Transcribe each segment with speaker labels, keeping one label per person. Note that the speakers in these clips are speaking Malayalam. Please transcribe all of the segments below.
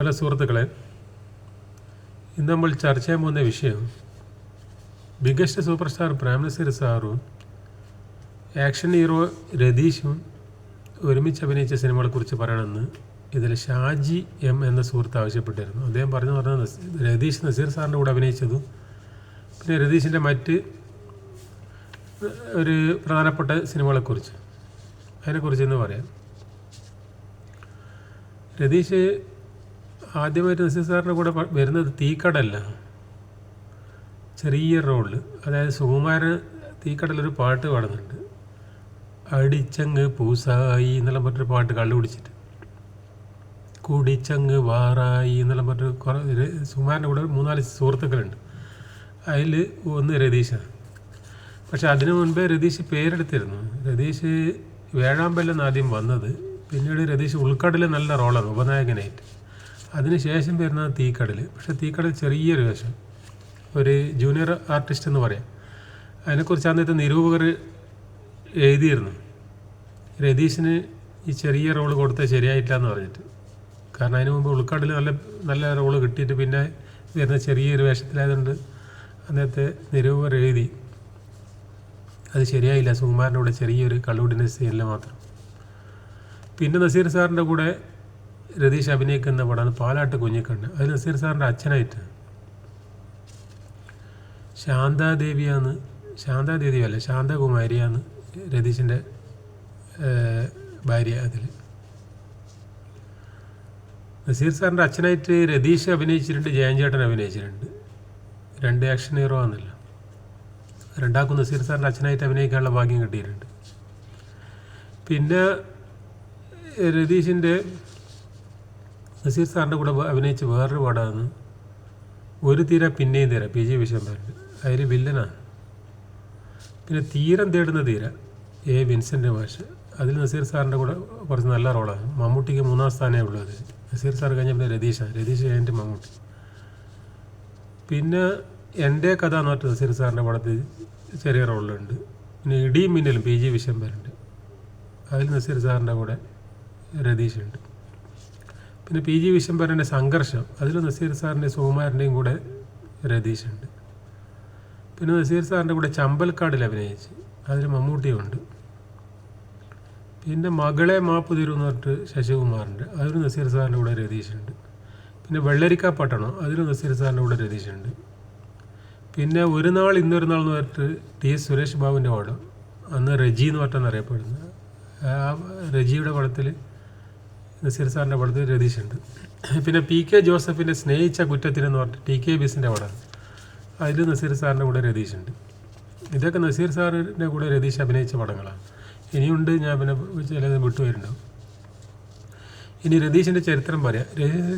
Speaker 1: ഹലോ സുഹൃത്തുക്കളെ ഇന്ന് നമ്മൾ ചർച്ച ചെയ്യാൻ പോകുന്ന വിഷയം ബിഗസ്റ്റ് സൂപ്പർ സ്റ്റാർ പ്രേംനസീർ സാറും ആക്ഷൻ ഹീറോ രതീഷും ഒരുമിച്ച് അഭിനയിച്ച സിനിമകളെക്കുറിച്ച് പറയണമെന്ന് ഇതിൽ ഷാജി എം എന്ന സുഹൃത്ത് ആവശ്യപ്പെട്ടിരുന്നു. അദ്ദേഹം പറഞ്ഞു പറഞ്ഞത് രതീഷ് നസീർ സാറിന്റെ കൂടെ അഭിനയിച്ചതും പിന്നെ രതീഷിന്റെ മറ്റ് ഒരു പ്രധാനപ്പെട്ട സിനിമകളെക്കുറിച്ച് അതിനെക്കുറിച്ച് ഇന്ന് പറയാം. രതീഷ് ആദ്യമായിട്ട് നസീർ സാറിന്റെ കൂടെ വരുന്നത് തീക്കടല്ല ചെറിയ റോളിൽ അതായത് സുകുമാരൻ തീക്കടലൊരു പാട്ട് പാടുന്നുണ്ട്. അടിച്ചങ്ങ് പൂസായി എന്നെല്ലാം പറഞ്ഞൊരു പാട്ട് കള്ളു കുടിച്ചിട്ട് കുടിച്ചങ്ങ് വാറായി എന്നെല്ലാം പറഞ്ഞൊരു കുറേ സുകുമാരന്റെ കൂടെ മൂന്നാൽ സുഹൃത്തുക്കളുണ്ട്. അതിൽ ഒന്ന് രതീഷാണ്. പക്ഷെ അതിനു മുൻപേ രതീഷ് പേരെടുത്തിരുന്നു. രതീഷ് വേഴാമ്പലെന്ന് ആദ്യം വന്നത്. പിന്നീട് രതീഷ് ഉൾക്കടലിൽ നല്ല റോളാണ് ഉപനായകനായിട്ട്. അതിനുശേഷം വരുന്ന തീക്കടൽ പക്ഷെ തീക്കടൽ ചെറിയൊരു വേഷം. ഒരു ജൂനിയർ ആർട്ടിസ്റ്റ് എന്ന് പറയാം. അതിനെക്കുറിച്ച് അന്നത്തെ നിരൂപകർ എഴുതിയിരുന്നു. രതീഷിന് ഈ ചെറിയ റോൾ കൊടുത്താൽ ശരിയായിട്ടില്ല എന്ന് പറഞ്ഞിട്ട്. കാരണം അതിന് മുമ്പ് ഉൾക്കടൽ നല്ല നല്ല റോൾ കിട്ടിയിട്ട് പിന്നെ വരുന്ന ചെറിയൊരു വേഷത്തിലായതുകൊണ്ട് അന്നത്തെ നിരൂപകർ എഴുതി. അത് ശരിയായില്ല. സുകുമാരന്റെ കൂടെ ചെറിയൊരു കള്ളുടിന്റെ സീനിൽ മാത്രം. പിന്നെ നസീർ സാറിന്റെ കൂടെ രതീഷ് അഭിനയിക്കുന്ന പടമാണ് പാലാട്ട് കുഞ്ഞിക്കണ്ണ് അത് നസീർ സാറിന്റെ അച്ഛനായിട്ട്. ശാന്താദേവിയാണ് ശാന്താദേവി അല്ല ശാന്തകുമാരിയാണ് രതീഷിന്റെ ഭാര്യ അതിൽ. നസീർ സാറിന്റെ അച്ഛനായിട്ട് രതീഷ് അഭിനയിച്ചിട്ടുണ്ട് ജയൻ ചേട്ടൻ അഭിനയിച്ചിട്ടുണ്ട്. രണ്ട് ആക്ഷൻ ഹീറോ ആണല്ലോ രണ്ടാക്കും നസീർ സാറിന്റെ അച്ഛനായിട്ട് അഭിനയിക്കാനുള്ള ഭാഗ്യം കിട്ടിയിട്ടുണ്ട്. പിന്നെ രതീഷിന്റെ നസീർ സാറിന്റെ കൂടെ അഭിനയിച്ച് വേറൊരു പാടാണ്. ഒരു തീര പിന്നെയും തീര പി ജി വിശ്വംഭരന്റെ അതിൽ വില്ലനാണ്. പിന്നെ തീരം തേടുന്ന തീര എ വിൻസെന്റ് മാഷ്. അതിൽ നസീർ സാറിന്റെ കൂടെ കുറച്ച് നല്ല റോളാണ്. മമ്മൂട്ടിക്ക് മൂന്നാം സ്ഥാനമേ ഉള്ളൂ അതിൽ നസീർ സാർ കഴിഞ്ഞ പിന്നെ രതീഷാണ്. രതീഷ് കഴിഞ്ഞിട്ട് മമ്മൂട്ടി. പിന്നെ എന്റെ കഥ എന്ന് പറഞ്ഞിട്ട് നസീർ സാറിന്റെ പടത്തിൽ ചെറിയ റോളുണ്ട്. പിന്നെ ഇടിയും മിന്നലും പി ജി വിശ്വംഭരുണ്ട് അതിൽ നസീർ സാറിന്റെ കൂടെ രതീഷ് ഉണ്ട് പിന്നെ പി ജി വിശ്വംഭരന്റെ സംഘർഷം അതിൽ നസീർ സാറിന്റെയും സുകുമാരന്റെയും കൂടെ രതീഷുണ്ട് പിന്നെ നസീർ സാറിന്റെ കൂടെ ചമ്പൽക്കാടിൽ അഭിനയിച്ച് അതിൽ മമ്മൂട്ടിയുണ്ട്. പിന്നെ മകളെ മാപ്പ് തരൂ എന്ന് പറഞ്ഞിട്ട് ശശികുമാറിന്റെ അതിൽ നസീർ സാറിന്റെ കൂടെ രതീഷുണ്ട് പിന്നെ വെള്ളരിക്ക പട്ടണം അതിൽ നസീർ സാറിന്റെ കൂടെ രതീഷുണ്ട് പിന്നെ ഒരു നാൾ ഇന്നൊരു നാൾ എന്ന് പറഞ്ഞിട്ട് ടി എസ് സുരേഷ് ബാബുവിന്റെ പടം അന്ന് റജി എന്ന് പറഞ്ഞാണ് അറിയപ്പെടുന്നത്. ആ റജിയുടെ പടത്തിൽ നസീർ സാറിന്റെ പടത്തിൽ രതീഷുണ്ട്. പിന്നെ പി കെ ജോസഫിന്റെ സ്നേഹിച്ച കുറ്റത്തിനെന്ന് പറഞ്ഞിട്ട് ടി കെ ബിസിന്റെ പടം. അതിൽ നസീർ സാറിന്റെ കൂടെ രതീഷുണ്ട്. ഇതൊക്കെ നസീർ സാറിന്റെ കൂടെ രതീഷ് അഭിനയിച്ച പടങ്ങളാണ്. ഇനിയുണ്ട് ഞാൻ പിന്നെ ചിലത് വിട്ടുപോയിട്ടുണ്ടാവും ഇനി രതീഷിന്റെ ചരിത്രം പറയാം.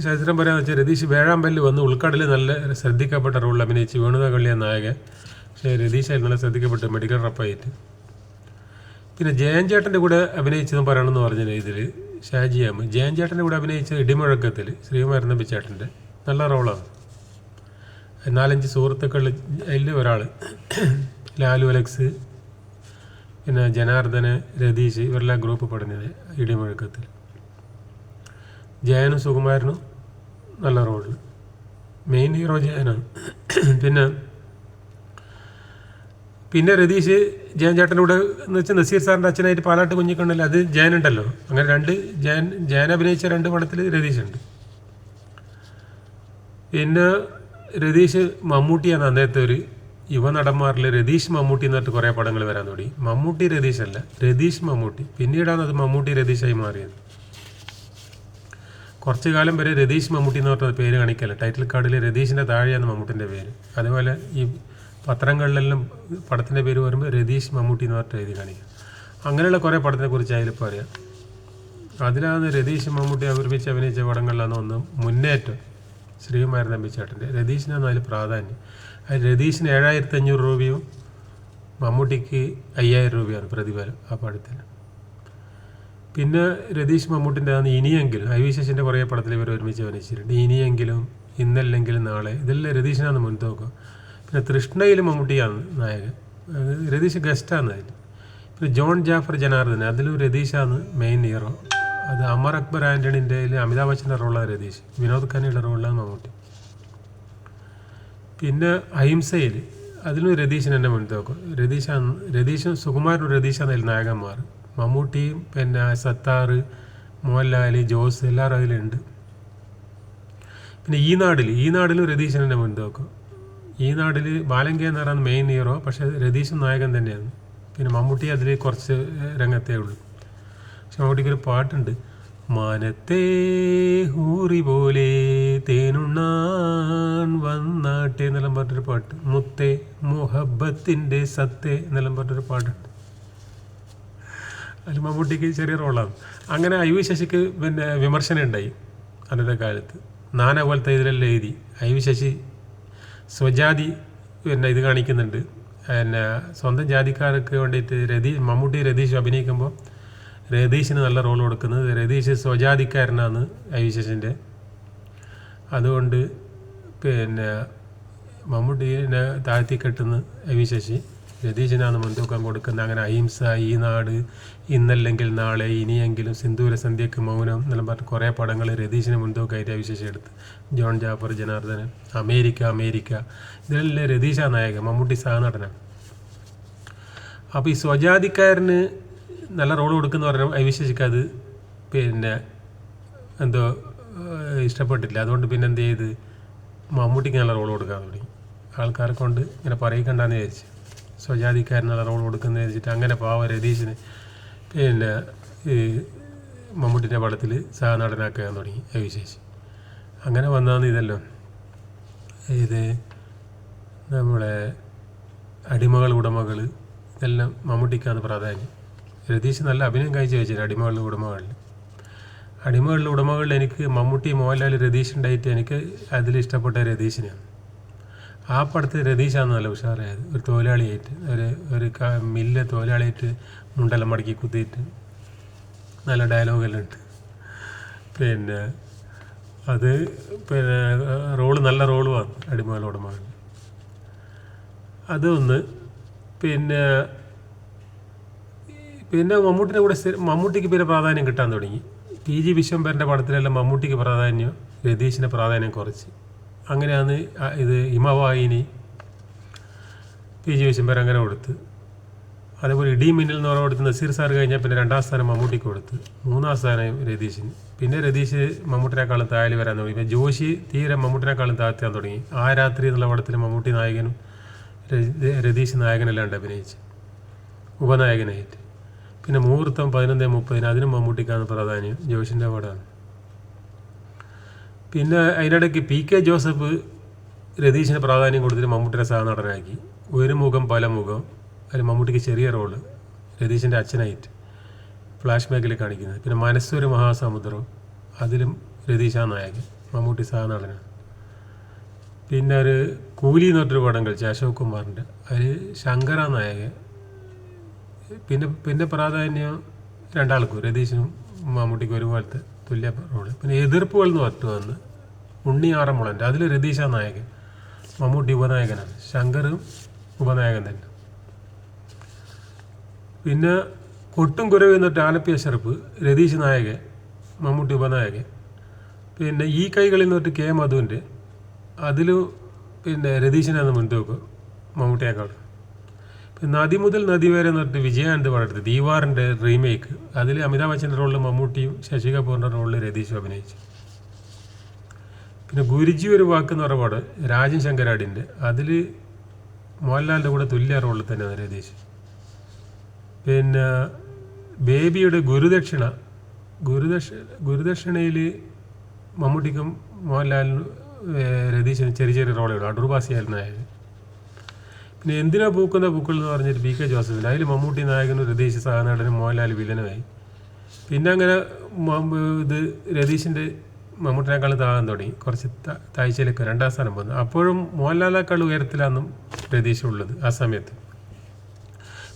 Speaker 1: ചരിത്രം പറയാമെന്ന് വെച്ചാൽ രതീഷ് വേഴാമ്പല്ലിൽ വന്ന് ഉൾക്കടലിൽ നല്ല ശ്രദ്ധിക്കപ്പെട്ട റോളിൽ അഭിനയിച്ച് വേണുത കള്ളിയ നായകൻ. പക്ഷേ രതീഷായിരുന്നു നല്ല ശ്രദ്ധിക്കപ്പെട്ട മെഡിക്കൽ റപ്പായിട്ട്. പിന്നെ ജയൻ ചേട്ടന്റെ കൂടെ അഭിനയിച്ചതെന്ന് പറയണമെന്ന് പറഞ്ഞ ഇതിൽ ഷാജിയാമ് ജയൻ ചേട്ടന്റെ കൂടെ അഭിനയിച്ച ഇടിമുഴക്കത്തിൽ ശ്രീകുമാരൻ നമ്പി ചേട്ടന്റെ നല്ല റോളാണ്. നാലഞ്ച് സുഹൃത്തുക്കൾ അതിൽ ഒരാൾ ലാലു അലക്സ് പിന്നെ ജനാർദ്ദന് രതീഷ് ഇവരെല്ലാം ഗ്രൂപ്പ് പഠിഞ്ഞത് ഇടിമുഴക്കത്തിൽ. ജയനും സുകുമാരനും നല്ല റോളിൽ മെയിൻ ഹീറോ ജയനാണ്. പിന്നെ പിന്നെ രതീഷ് ജയൻ ചേട്ടന്റെ കൂടെ എന്ന് വെച്ചാൽ നസീർ സാറിന്റെ അച്ഛനായിട്ട് പാലാട്ട് കുഞ്ഞിക്കുണ്ടല്ലോ അത് ജയൻ ഉണ്ടല്ലോ അങ്ങനെ രണ്ട് ജയൻ ജയൻ അഭിനയിച്ച രണ്ട് പടത്തിൽ രതീഷ് ഉണ്ട് പിന്നെ രതീഷ് മമ്മൂട്ടിയാണ് അന്നത്തെ ഒരു യുവ നടന്മാരിൽ രതീഷ് മമ്മൂട്ടി എന്ന് പറഞ്ഞിട്ട് കുറേ പടങ്ങൾ വരാൻ തുടങ്ങി. മമ്മൂട്ടി രതീഷ് അല്ല രതീഷ് മമ്മൂട്ടി. പിന്നീടാണ് അത് മമ്മൂട്ടി രതീഷായി മാറിയത്. കുറച്ച് കാലം വരെ രതീഷ് മമ്മൂട്ടി എന്ന് പറഞ്ഞ പേര് കാണിക്കല്ല. ടൈറ്റിൽ കാർഡിൽ രതീഷിന്റെ താഴെയാണ് മമ്മൂട്ടിന്റെ പേര്. അതുപോലെ ഈ പത്രങ്ങളിലെല്ലാം പടത്തിന്റെ പേര് പറയുമ്പോൾ രതീഷ് മമ്മൂട്ടി എന്ന് പറഞ്ഞിട്ട് എഴുതി കാണിക്കുക അങ്ങനെയുള്ള കുറേ പടത്തിനെ കുറിച്ച് അതിലിപ്പോൾ അറിയാം. അതിലാണ് രതീഷ് മമ്മൂട്ടി അവർമിച്ച് അഭിനയിച്ച പടങ്ങളിലാണ് ഒന്ന് മുന്നേറ്റം ശ്രീകുമാരൻ തമ്പിച്ചേട്ടന്റെ. രതീഷിനാണ് അതിൽ പ്രാധാന്യം. അത് രതീഷിന് ഏഴായിരത്തി അഞ്ഞൂറ് രൂപയും മമ്മൂട്ടിക്ക് അയ്യായിരം രൂപയാണ് പ്രതിഫലം ആ പടത്തിൽ. പിന്നെ രതീഷ് മമ്മൂട്ടിന്റെ ആണ് ഇനിയെങ്കിലും വി കുറേ പടത്തിൽ ഇവർ ഒരുമിച്ച് അഭിനയിച്ചിട്ടുണ്ട്. ഇനിയെങ്കിലും ഇന്നല്ലെങ്കിലും നാളെ ഇതെല്ലാം രതീഷിനാണ് മുൻതൂക്കം. പിന്നെ തൃഷ്ണയിൽ മമ്മൂട്ടിയാണ് നായകൻ. രതീഷ് ഗസ്റ്റാണ് അതിൽ പിന്നെ ജോൺ ജാഫർ ജനാർദ്ദൻ അതിലും രതീഷാണ് മെയിൻ ഹീറോ അത് അമർ അക്ബർ ആന്റണിന്റെ അമിതാഭ് ബച്ചന്റെ റോളാണ് രതീഷ്. വിനോദ് ഖന്നയുടെ റോളാണ് മമ്മൂട്ടി. പിന്നെ അഹിംസയിൽ അതിലും രതീഷൻ എന്നെ മുൻപ് നോക്കും രതീഷ് സുകുമാരനും രതീഷാണ് അതിൽ നായകന്മാർ. മമ്മൂട്ടിയും പിന്നെ സത്താർ മോഹൻലാൽ ജോസ് എല്ലാവരും അതിലുണ്ട്. പിന്നെ ഈ നാടിൽ ഈ നാടിലും രതീശൻ എന്നെ മുൻപ് നോക്കും ഈ നാട്ടിൽ ബാലങ്കി എന്ന് പറയുന്നത് മെയിൻ ഹീറോ പക്ഷേ രതീഷും നായകൻ തന്നെയാണ്. പിന്നെ മമ്മൂട്ടി അതിൽ കുറച്ച് രംഗത്തേ ഉള്ളൂ. പക്ഷെ മമ്മൂട്ടിക്ക് ഒരു പാട്ടുണ്ട്. മാനത്തെ ഹൂറി പോലെ തേനുണ്ണാൻ വന്നാട്ടെ എന്നെല്ലാം പറഞ്ഞൊരു പാട്ട്. മുത്തേ മുഹബത്തിന്റെ സത്തേ എന്നെല്ലാം പറഞ്ഞൊരു പാട്ടുണ്ട്. അതിൽ മമ്മൂട്ടിക്ക് ചെറിയ റോളാണ്. അങ്ങനെ ഐ വി ശശിക്ക് പിന്നെ വിമർശനം ഉണ്ടായി അന്നത്തെ കാലത്ത്. നാന പോലത്തെ ഇതിലെല്ലാം എഴുതി. ഐ വി ശശി സ്വജാതി പിന്നെ ഇത് കാണിക്കുന്നുണ്ട്. പിന്നെ സ്വന്തം ജാതിക്കാർക്ക് വേണ്ടിയിട്ട് രതീഷ് മമ്മൂട്ടി രതീഷ് അഭിനയിക്കുമ്പോൾ രതീഷിന് നല്ല റോൾ കൊടുക്കുന്നത്. രതീഷ് സ്വജാതിക്കാരനാണ് ഐ വി അതുകൊണ്ട് പിന്നെ മമ്മൂട്ടിനെ താഴ്ത്തി കെട്ടുന്ന രതീഷിനാണ് മുൻതൂക്കം കൊടുക്കുന്നത്. അങ്ങനെ അഹിംസ ഈ നാട് ഇന്നല്ലെങ്കിൽ നാളെ ഇനിയെങ്കിലും സിന്ദൂര സന്ധ്യക്ക് മൗനം എന്നെല്ലാം പറഞ്ഞ് കുറേ പടങ്ങൾ രതീശിനെ മുൻതൂക്കമായിട്ട് എടുത്ത്. John Jaffar Janardhanan America America. ഇതിലെല്ലാം രതീശ നായകൻ മമ്മൂട്ടി സഹനടനാണ് അപ്പോൾ ഈ സ്വജാതിക്കാരന് നല്ല റോൾ കൊടുക്കുന്ന പറഞ്ഞാൽ അത് പിന്നെ എന്തോ ഇഷ്ടപ്പെട്ടില്ല. അതുകൊണ്ട് പിന്നെ എന്ത് ചെയ്ത് മമ്മൂട്ടിക്ക് നല്ല റോൾ കൊടുക്കാൻ തുടങ്ങി. ആൾക്കാരെ കൊണ്ട് ഇങ്ങനെ പറയിക്കണ്ടെന്ന് വിചാരിച്ചു. സ്വജാതിക്കാരൻ നല്ല റോൾ കൊടുക്കുന്നതെന്ന് വെച്ചിട്ട് അങ്ങനെ പാവ രതീഷിന് പിന്നെ ഈ മമ്മൂട്ടിന്റെ പടത്തിൽ സഹനടനാക്കാൻ തുടങ്ങി രവിശേഷി അങ്ങനെ വന്നാന്ന് ഇതല്ലോ. ഇത് നമ്മളെ അടിമകൾ ഉടമകൾ ഇതെല്ലാം മമ്മൂട്ടിക്കാണ് പ്രാധാന്യം. രതീഷ് നല്ല അഭിനയം കാഴ്ച വെച്ചിട്ട് അടിമകളുടെ ഉടമകളിൽ അടിമകളുടെ ഉടമകളിൽ എനിക്ക് മമ്മൂട്ടി മോഹൻലാൽ രതീഷ് ഉണ്ടായിട്ട് എനിക്ക് അതിൽ ഇഷ്ടപ്പെട്ട രതീഷിനെയാണ് ആ പടത്തിൽ രതീഷാണ് നല്ല ഉഷാറായത്. ഒരു തൊഴിലാളിയായിട്ട് ഒരു ഒരു മില്ല് തൊഴിലാളിയായിട്ട് മുണ്ടെല്ലാം മടക്കി കുത്തിയിട്ട് നല്ല ഡയലോഗെല്ലാം ഉണ്ട് പിന്നെ അത് പിന്നെ റോൾ നല്ല റോളുമാണ് അടിമകളുടെ ഉടമകളിൽ അതൊന്ന് പിന്നെ പിന്നെ മമ്മൂട്ടിന്റെ കൂടെ മമ്മൂട്ടിക്ക് പിന്നെ പ്രാധാന്യം കിട്ടാൻ തുടങ്ങി. പി ജി വിശ്വംഭരന്റെ പടത്തിലെല്ലാം മമ്മൂട്ടിക്ക് പ്രാധാന്യം രതീഷിന്റെ പ്രാധാന്യം കുറച്ച്. അങ്ങനെയാണ് ഇത് ഹിമവാഹിനി പി ജി വിശംബർ അങ്ങനെ കൊടുത്ത്. അതേപോലെ ഇടി മിന്നൽ എന്ന് പറഞ്ഞ കൊടുത്ത് നസീർ സാർ കഴിഞ്ഞാൽ പിന്നെ രണ്ടാം സ്ഥാനം മമ്മൂട്ടിക്ക് കൊടുത്ത്. മൂന്നാം സ്ഥാനം രതീഷിന്. പിന്നെ രതീഷ് മമ്മൂട്ടിനേക്കാളും താഴെ വരാൻ തുടങ്ങി. പിന്നെ ജോഷി തീരെ മമ്മൂട്ടിനേക്കാളും താഴ്ത്താൻ തുടങ്ങി. ആ രാത്രി എന്നുള്ള പടത്തിൽ മമ്മൂട്ടി നായകനും രതീഷ് നായകനെല്ലാം അഭിനയിച്ച്. ഉപനായകനായിട്ട്. പിന്നെ മുഹൂർത്തം പതിനൊന്ന് മുപ്പതിന് അതിനും മമ്മൂട്ടിക്കാണ് പ്രാധാന്യം. ജോഷിന്റെ പടമാണ്. പിന്നെ അതിനിടയ്ക്ക് പി കെ ജോസഫ് രതീഷിന് പ്രാധാന്യം കൊടുത്തിട്ട് മമ്മൂട്ടിയുടെ സഹനടനാക്കി ഒരു മുഖം പല മുഖം. അതിൽ മമ്മൂട്ടിക്ക് ചെറിയ റോൾ. രതീഷിന്റെ അച്ഛനായിട്ട് ഫ്ലാഷ് ബാക്കിൽ കാണിക്കുന്നത്. പിന്നെ മനസ്സൊരു മഹാസമുദ്രം. അതിലും രതീഷാ നായകൻ. മമ്മൂട്ടി സഹനടനാണ് പിന്നെ ഒരു കൂലി എന്ന് പറഞ്ഞൊരു പടം കളിച്ചു. അശോക് കുമാറിന്റെ. അതിൽ ശങ്കര നായകൻ. പിന്നെ പിന്നെ പ്രാധാന്യം രണ്ടാൾക്കും. രതീഷിനും മമ്മൂട്ടിക്കും ഒരുപോലത്തെ തുല്യ റോൾ. പിന്നെ എതിർപ്പുകൾ എന്ന് പറഞ്ഞു വന്ന് അതിൽ രതീശ നായകൻ മമ്മൂട്ടി ഉപനായകനാണ്. ശങ്കറും ഉപനായകൻ തന്നെ. പിന്നെ കൊട്ടും കുരവ് എന്നിട്ട് ടാലപ്പിയ അഷറഫ് രതീഷ് നായകൻ മമ്മൂട്ടി ഉപനായകൻ. പിന്നെ ഈ കൈകളിൽ നിന്നിട്ട് കെ മധുവിന്റെ അതിലും പിന്നെ രതീശനാണ് മുൻതൂക്കം മമ്മൂട്ടിയേക്കാൾ. പിന്നെ നദി മുതൽ നദി വരെ എന്ന് പറഞ്ഞിട്ട് വിജയാനന്ദ് പറഞ്ഞിട്ട് ദീവാറിന്റെ റീമേക്ക് അതിൽ അമിതാഭ് ബച്ചന്റെ റോളിൽ മമ്മൂട്ടിയും ശശി കപൂറിന്റെ റോളിൽ രതീഷും അഭിനയിച്ചു. പിന്നെ ഗുരുജി ഒരു വാക്ക് എന്ന് പറഞ്ഞ പാട് രാജൻ ശങ്കരാടിന്റെ അതിൽ മോഹൻലാലിന്റെ കൂടെ തുല്യ റോളിൽ തന്നെയാണ് രതീഷ്. പിന്നെ ബേബിയുടെ ഗുരുദക്ഷിണ ഗുരുദക്ഷ ഗുരുദക്ഷിണയിൽ മമ്മൂട്ടിക്കും മോഹൻലാലിനും രതീഷിനും ചെറിയ ചെറിയ റോളുകൾ. അടൂർബാസിയായിരുന്നു നായകൻ പിന്നെ എന്തിനാ പൂക്കുന്ന പൂക്കൾ എന്ന് പറഞ്ഞിട്ട് പി കെ ജോസഫിൽ അതിൽ മമ്മൂട്ടി നായകനും രതീഷ് സഹനടനും മോഹൻലാൽ വില്ലനുമായി. പിന്നെ അങ്ങനെ ഇത് രതീഷിന്റെ മമ്മൂട്ടിനേക്കാൾ താഴാൻ തുടങ്ങി കുറച്ച് താഴ്ചയിലേക്ക് രണ്ടാം സ്ഥാനം വന്നു. അപ്പോഴും മോഹൻലാലിനേക്കാൾ ഉയരത്തിലാണെന്നും രതീഷ് ഉള്ളത് ആ സമയത്ത്.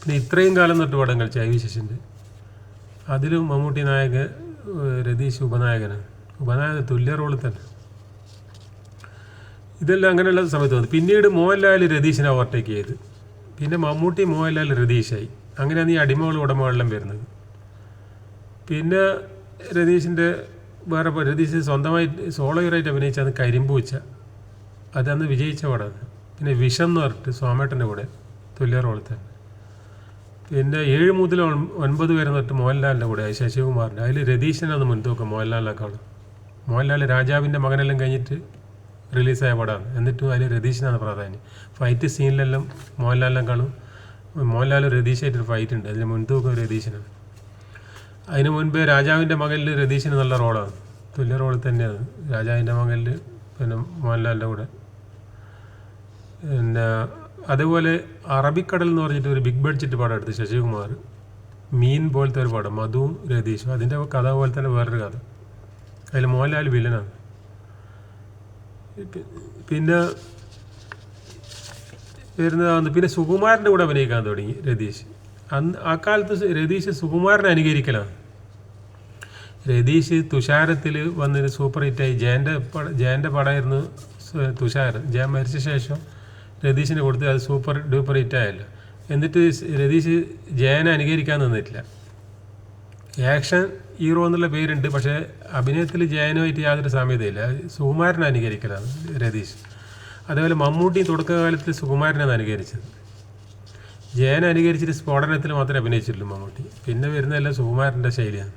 Speaker 1: പിന്നെ ഇത്രയും കാലം തൊട്ട് പടം കളിച്ച ഐ വി ശശിന്റെ അതിലും മമ്മൂട്ടി നായകൻ രതീഷ് ഉപനായകനാണ്. ഉപനായകൻ തുല്യ റോളിൽ തന്നെ. ഇതെല്ലാം അങ്ങനെയുള്ള സമയത്ത് വന്നു. പിന്നീട് മോഹൻലാൽ രതീഷിനെ ഓവർടേക്ക് ചെയ്ത്. പിന്നെ മമ്മൂട്ടി മോഹൻലാൽ രതീഷായി അങ്ങനെയാണ് ഈ അടിമകൾ ഉടമകളെല്ലാം വരുന്നത്. പിന്നെ രതീഷിന്റെ വേറെ രതീഷ് സ്വന്തമായി സോളോയറായിട്ട് അഭിനയിച്ചത് കരിമ്പൂച്ച. അതന്ന് വിജയിച്ച പടമാണ് പിന്നെ വിഷം എന്ന് പറഞ്ഞിട്ട് സോമേട്ടന്റെ കൂടെ തുല്യ റോളത്തെ പിന്നെ ഏഴ് മുതൽ ഒൻ- ഒൻപത് വരെ തൊട്ട് മോഹൻലാലിന്റെ കൂടെ ശശികുമാറിന്റെ. അതിൽ രതീശനാണ് മുൻതൂക്കം മോഹൻലാലിനേക്കാളും. മോഹൻലാൽ രാജാവിന്റെ മകനെല്ലാം കഴിഞ്ഞിട്ട് റിലീസായ പടമാണ്. എന്നിട്ടും അതിൽ രതീഷിനാണ് പ്രാധാന്യം. ഫൈറ്റ് സീനിലെല്ലാം മോഹൻലാലിനേക്കാളും മോഹൻലാലും രതീഷായിട്ടൊരു ഫൈറ്റ് ഉണ്ട്. അതിൽ മുൻതൂക്കം രതീഷിനാണ്. അതിന് മുൻപേ രാജാവിന്റെ മകനിൽ രതീഷിന് നല്ല റോളാണ് തുല്യ റോൾ തന്നെയാണ്. രാജാവിന്റെ മകനിൽ പിന്നെ മോഹൻലാലിന്റെ കൂടെ. പിന്നെ അതേപോലെ അറബിക്കടൽ എന്ന് പറഞ്ഞിട്ട് ഒരു ബിഗ് ബഡ്ജറ്റ് പടം എടുത്ത്. ശശികുമാർ മീൻ പോലത്തെ ഒരു പടം. മധുവും രതീഷും. അതിന്റെ കഥ പോലെ തന്നെ വേറൊരു കഥ. അതിൽ മോഹൻലാൽ വില്ലനാണ് പിന്നെ വരുന്നതാണ് പിന്നെ സുകുമാരന്റെ കൂടെ അഭിനയിക്കാൻ തുടങ്ങി രതീഷ്. അന്ന് ആ കാലത്ത് രതീഷ് സുകുമാരനെ അനുകരിക്കലാണ് രതീഷ് തുഷാരത്തിൽ വന്നൊരു സൂപ്പർ ഹിറ്റായി. ജയന്റെ പട ജയന്റെ പടമായിരുന്നു തുഷാരൻ. ജയൻ മരിച്ച ശേഷം രതീഷിന് കൊടുത്ത് അത് സൂപ്പർ ഡൂപ്പർ ഹിറ്റായല്ലോ. എന്നിട്ട് രതീഷ് ജയനെ അനുകരിക്കാൻ നിന്നിട്ടില്ല. ആക്ഷൻ ഹീറോ എന്നുള്ള പേരുണ്ട് പക്ഷേ അഭിനയത്തിൽ ജയനുമായിട്ട് യാതൊരു സാമ്യതയില്ല. സുകുമാരനെ അനുകരിക്കലാണ് രതീഷ്. അതേപോലെ മമ്മൂട്ടി തുടക്കകാലത്ത് സുകുമാരനാണ് അനുകരിച്ചത്. ജയൻ അനുകരിച്ചിട്ട് സ്ഫോടനത്തിൽ മാത്രമേ അഭിനയിച്ചിട്ടുള്ളൂ മമ്മൂട്ടി. പിന്നെ വരുന്നതെല്ലാം സുകുമാരന്റെ ശൈലിയാണ്.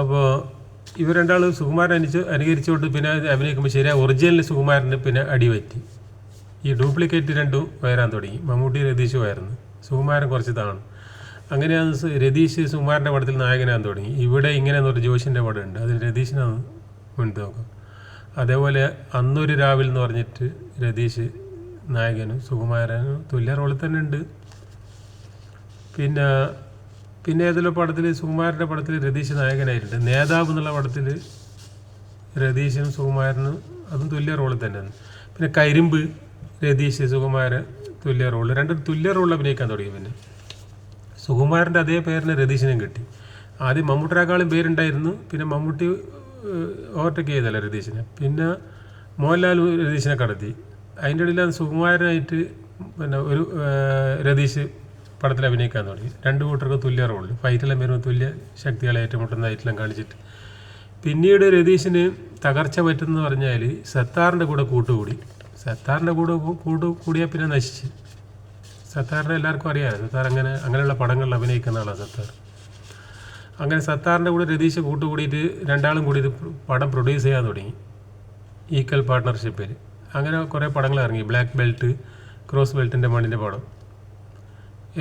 Speaker 1: അപ്പോൾ ഇവർ രണ്ടാളും സുകുമാരൻ അനുസരിച്ച് അനുകരിച്ചുകൊണ്ട് പിന്നെ അഭിനയിക്കുമ്പോൾ ശരിയാ ഒറിജിനൽ സുകുമാരന് പിന്നെ അടിപറ്റി. ഈ ഡ്യൂപ്ലിക്കേറ്റ് രണ്ടും വയറാൻ തുടങ്ങി. മമ്മൂട്ടി രതീഷ് വയറുന്നു സുകുമാരൻ കുറച്ച് താണു. അങ്ങനെയാണ് അത് രതീഷ് സുമാറിന്റെ പടത്തിൽ നായകനാകാൻ തുടങ്ങി. ഇവിടെ ഇങ്ങനെ ഒരു ജോഷിന്റെ പടമുണ്ട്. അതിൽ രതീഷിനാണ് മുൻതൂക്കം അതേപോലെ അന്നൊരു രാവിൽ എന്ന് പറഞ്ഞിട്ട് രതീഷ് നായകനും സുകുമാരനും തുല്യ റോളിൽ തന്നെ ഉണ്ട്. പിന്നെ പിന്നെ ഏതെല്ലാം പടത്തിൽ സുകുമാരന്റെ പടത്തിൽ രതീഷ് നായകനായിട്ടുണ്ട്. നേതാവ് എന്നുള്ള പടത്തിൽ രതീഷിനും സുകുമാരനും അതും തുല്യ റോളിൽ തന്നെയാണ് പിന്നെ കരിമ്പ് രതീഷ് സുകുമാരൻ തുല്യ റോൾ രണ്ടും തുല്യ റോളിൽ അഭിനയിക്കാൻ തുടങ്ങി പിന്നെ. സുകുമാരന്റെ അതേ പേരിന് രതീശനും കിട്ടി. ആദ്യം മമ്മൂട്ടിനേക്കാളും പേരുണ്ടായിരുന്നു പിന്നെ മമ്മൂട്ടി ഓവർടേക്ക് ചെയ്തല്ല രതീഷിനെ പിന്നെ മോഹൻലാൽ രതീശിനെ കടത്തി അതിന്റെ ഇടയിലാണ് സുകുമാരനായിട്ട് പിന്നെ ഒരു രതീഷ് പടത്തിൽ അഭിനയിക്കാൻ തുടങ്ങി. രണ്ട് കൂട്ടർക്ക് തുല്യ റോളിൽ ഫൈറ്റെല്ലാം വരുമ്പോൾ തുല്യ ശക്തികളെ ഏറ്റുമുട്ടുന്നതായിട്ടെല്ലാം കാണിച്ചിട്ട്. പിന്നീട് രതീഷിന് തകർച്ച പറ്റുമെന്ന് പറഞ്ഞാൽ സത്താറിന്റെ കൂടെ കൂട്ടുകൂടി. സത്താറിന്റെ കൂടെ കൂട്ട് കൂടിയാൽ പിന്നെ നശിച്ച്. സത്താറിനെ എല്ലാവർക്കും അറിയാം. സത്താർ അങ്ങനെ അങ്ങനെയുള്ള പടങ്ങളിൽ അഭിനയിക്കുന്ന ആളാണ് സത്താർ. അങ്ങനെ സത്താറിന്റെ കൂടെ രതീഷ് കൂട്ടുകൂടിയിട്ട് രണ്ടാളും കൂടി ഇത് പടം പ്രൊഡ്യൂസ് ചെയ്യാൻ തുടങ്ങി. ഈക്വൽ പാർട്ട്ണർഷിപ്പിൽ അങ്ങനെ കുറേ പടങ്ങൾ ഇറങ്ങി. ബ്ലാക്ക് ബെൽറ്റ് ക്രോസ് ബെൽറ്റിന്റെ മണ്ണിന്റെ പടം.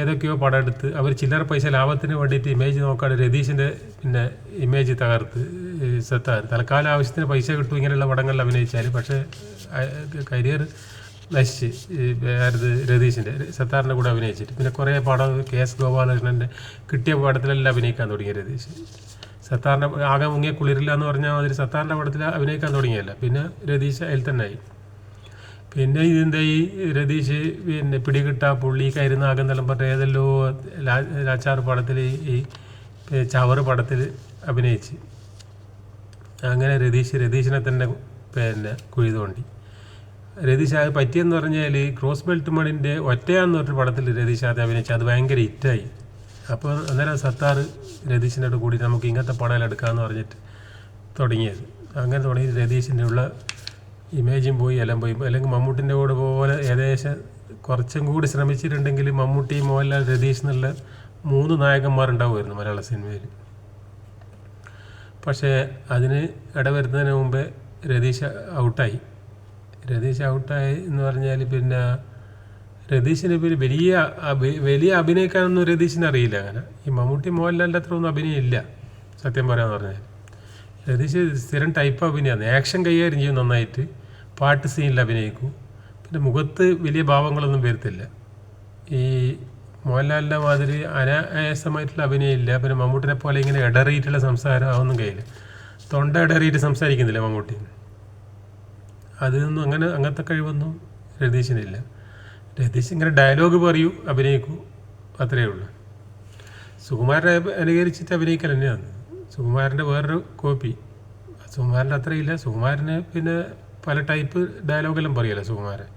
Speaker 1: ഏതൊക്കെയോ പടം എടുത്ത് അവർ ചില്ലറ പൈസ ലാഭത്തിന് വേണ്ടിയിട്ട് ഇമേജ് നോക്കാതെ രതീഷിന്റെ പിന്നെ ഇമേജ് തകർത്ത് സത്താർ. തൽക്കാല ആവശ്യത്തിന് പൈസ കിട്ടും ഇങ്ങനെയുള്ള പടങ്ങളിൽ അഭിനയിച്ചാൽ പക്ഷേ കരിയർ നശിച്ച് ആരത് രതീഷിന്റെ സത്താറിന്റെ കൂടെ അഭിനയിച്ചിട്ട്. പിന്നെ കുറേ പടം കെ എസ് ഗോപാലകൃഷ്ണന്റെ കിട്ടിയ പടത്തിലെല്ലാം അഭിനയിക്കാൻ തുടങ്ങിയ രതീഷ് സത്താറിന്റെ ആകെ മുങ്ങിയ കുളിരില്ല എന്ന് പറഞ്ഞാൽ അതിൽ സത്താറിന്റെ പടത്തിൽ അഭിനയിക്കാൻ തുടങ്ങിയല്ല. പിന്നെ രതീഷ് അതിൽ തന്നെ ആയി. പിന്നെ ഇതിന്റെ ഈ രതീഷ് പിന്നെ പിടികിട്ട പുള്ളി കരുന്നാകെന്നെല്ലാം പറഞ്ഞ ഏതെല്ലോ ലാച്ചാർ പടത്തിൽ ഈ ചവറ് പടത്തിൽ അഭിനയിച്ച്. അങ്ങനെ രതീഷ് രതീഷിനെ തന്നെ പിന്നെ കുഴി തോണ്ടി രതീഷ് അത് പറ്റിയെന്ന് പറഞ്ഞാൽ ക്രോസ് ബെൽറ്റ് മണിന്റെ ഒറ്റയാന്ന് പറഞ്ഞൊരു പടത്തിൽ രതീഷ് ആദ്യം അഭിനയിച്ചു അത് ഭയങ്കര ഹിറ്റായി. അപ്പോൾ അന്നേരം സത്താർ രതീഷിനോട് കൂടി നമുക്ക് ഇങ്ങനത്തെ പടം എടുക്കാമെന്ന് പറഞ്ഞിട്ട് തുടങ്ങിയത്. അങ്ങനെ തുടങ്ങി രതീഷിന്റെ ഉള്ള ഇമേജും പോയി എല്ലാം പോയി. അല്ലെങ്കിൽ മമ്മൂട്ടിന്റെ കൂടെ പോലെ ഏകദേശം കുറച്ചും കൂടി ശ്രമിച്ചിട്ടുണ്ടെങ്കിൽ മമ്മൂട്ടി മോഹൻലാൽ രതീഷ് എന്നുള്ള മൂന്ന് നായകന്മാരുണ്ടാവുമായിരുന്നു മലയാള സിനിമയിൽ പക്ഷേ അതിന് ഇടവരുന്നതിന് മുമ്പേ രതീഷ് ഔട്ടായി. രതീഷ് ഔട്ടായി എന്ന് പറഞ്ഞാൽ പിന്നെ രതീഷിന് പിന്നെ വലിയ വലിയ അഭിനയിക്കാനൊന്നും രതീഷിന് അറിയില്ല അങ്ങനെ. ഈ മമ്മൂട്ടി മോഹൻലാലിന്റെ അത്ര ഒന്നും അഭിനയം ഇല്ല സത്യം പറയാന്ന് പറഞ്ഞാൽ രതീഷ് സ്ഥിരം ടൈപ്പ് അഭിനയമാണ് ആക്ഷൻ കൈകാര്യം ചെയ്യും നന്നായിട്ട്. പാട്ട് സീനിൽ അഭിനയിക്കും. പിന്നെ മുഖത്ത് വലിയ ഭാവങ്ങളൊന്നും വരുത്തില്ല. ഈ മോഹൻലാലിന്റെ മാതിരി അനായാസമായിട്ടുള്ള അഭിനയം ഇല്ല പിന്നെ മമ്മൂട്ടിനെ പോലെ ഇങ്ങനെ ഇടറിയിട്ടുള്ള സംസാരം അതൊന്നും കഴിയില്ല. തൊണ്ട ഇടറിയിട്ട് സംസാരിക്കുന്നില്ല മമ്മൂട്ടി. അതിനൊന്നും അങ്ങനെ അങ്ങനത്തെ കഴിവൊന്നും രതീഷിനില്ല രതീഷ് ഇങ്ങനെ ഡയലോഗ് പറയൂ അഭിനയിക്കൂ അത്രയേ ഉള്ളൂ. സുകുമാരനെ അനുകരിച്ചിട്ട് അഭിനയിക്കൽ തന്നെയാണ്. സുകുമാരന്റെ വേറൊരു കോപ്പി. സുകുമാരന്റെ അത്രയില്ല. സുകുമാരന് പിന്നെ പല ടൈപ്പ് ഡയലോഗെല്ലാം പറയല്ല സുകുമാരൻ.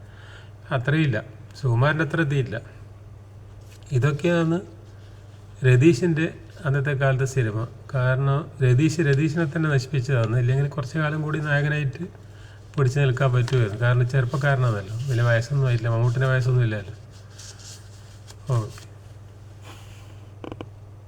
Speaker 1: അത്രയില്ല. സുകുമാരന്റെ അത്ര ഇതില്ല ഇതൊക്കെയാണ് രതീഷിന്റെ അന്നത്തെ കാലത്തെ സിനിമ. കാരണം രതീഷ് രതീഷിനെ തന്നെ നശിപ്പിച്ചതാണ്. ഇല്ലെങ്കിൽ കുറച്ച് കാലം കൂടി നായകനായിട്ട് പിടിച്ച് നിൽക്കാൻ പറ്റുമായിരുന്നു. കാരണം ചെറുപ്പക്കാരനാണല്ലോ. വലിയ വയസ്സൊന്നും ആയില്ല മമ്മൂട്ടിന്റെ വയസ്സൊന്നും ഇല്ലല്ലോ. ഓക്കെ.